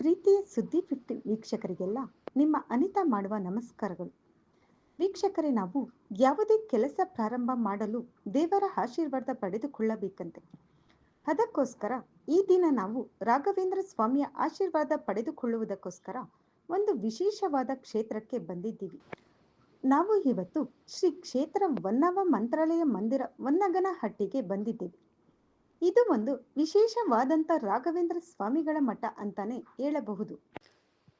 ಪ್ರೀತಿಯ ಸುದ್ದಿ ಫಿಫ್ಟಿ ವೀಕ್ಷಕರಿಗೆಲ್ಲ ನಿಮ್ಮ ಅನಿತಾ ಮಾಡುವ ನಮಸ್ಕಾರಗಳು. ವೀಕ್ಷಕರೇ, ನಾವು ಯಾವುದೇ ಕೆಲಸ ಪ್ರಾರಂಭ ಮಾಡಲು ದೇವರ ಆಶೀರ್ವಾದ ಪಡೆದುಕೊಳ್ಳಬೇಕಂತೆ. ಅದಕ್ಕೋಸ್ಕರ ಈ ದಿನ ನಾವು ರಾಘವೇಂದ್ರ ಸ್ವಾಮಿಯ ಆಶೀರ್ವಾದ ಪಡೆದುಕೊಳ್ಳುವುದಕ್ಕೋಸ್ಕರ ಒಂದು ವಿಶೇಷವಾದ ಕ್ಷೇತ್ರಕ್ಕೆ ಬಂದಿದ್ದೀವಿ. ನಾವು ಇವತ್ತು ಶ್ರೀ ಕ್ಷೇತ್ರ ವನ್ನವ ಮಂತ್ರಾಲಯ ಮಂದಿರ ವನ್ನಗನಹಟ್ಟಿಗೆ ಬಂದಿದ್ದೇವೆ. ಇದು ಒಂದು ವಿಶೇಷವಾದಂಥ ರಾಘವೇಂದ್ರ ಸ್ವಾಮಿಗಳ ಮಠ ಅಂತಾನೆ ಹೇಳಬಹುದು.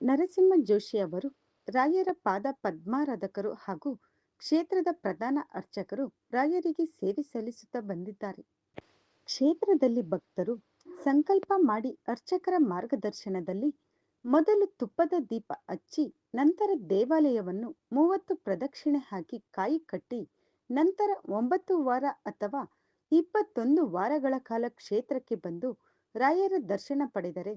ನರಸಿಂಹ ಜೋಶಿ ಅವರು, ರಾಯರ ಪಾದ ಪದ್ಮಾರಾಧಕರು ಹಾಗೂ ಕ್ಷೇತ್ರದ ಪ್ರಧಾನ ಅರ್ಚಕರು ರಾಯರಿಗೆ ಸೇವೆ ಸಲ್ಲಿಸುತ್ತಾ ಬಂದಿದ್ದಾರೆ. ಕ್ಷೇತ್ರದಲ್ಲಿ ಭಕ್ತರು ಸಂಕಲ್ಪ ಮಾಡಿ ಅರ್ಚಕರ ಮಾರ್ಗದರ್ಶನದಲ್ಲಿ ಮೊದಲು ತುಪ್ಪದ ದೀಪ ಹಚ್ಚಿ ನಂತರ ದೇವಾಲಯವನ್ನು ಮೂವತ್ತು ಪ್ರದಕ್ಷಿಣೆ ಹಾಕಿ ಕಾಯಿ ಕಟ್ಟಿ ನಂತರ ಒಂಬತ್ತು ವಾರ ಅಥವಾ ಇಪ್ಪತ್ತೊಂದು ವಾರಗಳ ಕಾಲ ಕ್ಷೇತ್ರಕ್ಕೆ ಬಂದು ರಾಯರ ದರ್ಶನ ಪಡೆದರೆ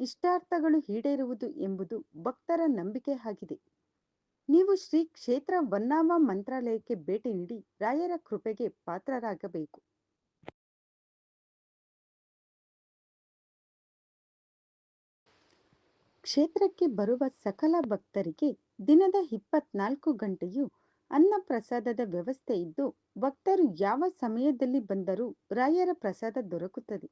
ಇಷ್ಟಾರ್ಥಗಳು ಈಡೇರುವುದು ಎಂಬುದು ಭಕ್ತರ ನಂಬಿಕೆ ಆಗಿದೆ. ನೀವು ಶ್ರೀ ಕ್ಷೇತ್ರ ವನ್ನಾಮ ಮಂತ್ರಾಲಯಕ್ಕೆ ಭೇಟಿ ನೀಡಿ ರಾಯರ ಕೃಪೆಗೆ ಪಾತ್ರರಾಗಬೇಕು. ಕ್ಷೇತ್ರಕ್ಕೆ ಬರುವ ಸಕಲ ಭಕ್ತರಿಗೆ ದಿನದ ಇಪ್ಪತ್ನಾಲ್ಕು ಗಂಟೆಯೂ ಅನ್ನ ಪ್ರಸಾದದ ವ್ಯವಸ್ಥೆ ಇದ್ದು ಭಕ್ತರು ಯಾವ ಸಮಯದಲ್ಲಿ ಬಂದರೂ ರಾಯರ ಪ್ರಸಾದ ದೊರಕುತ್ತದೆ.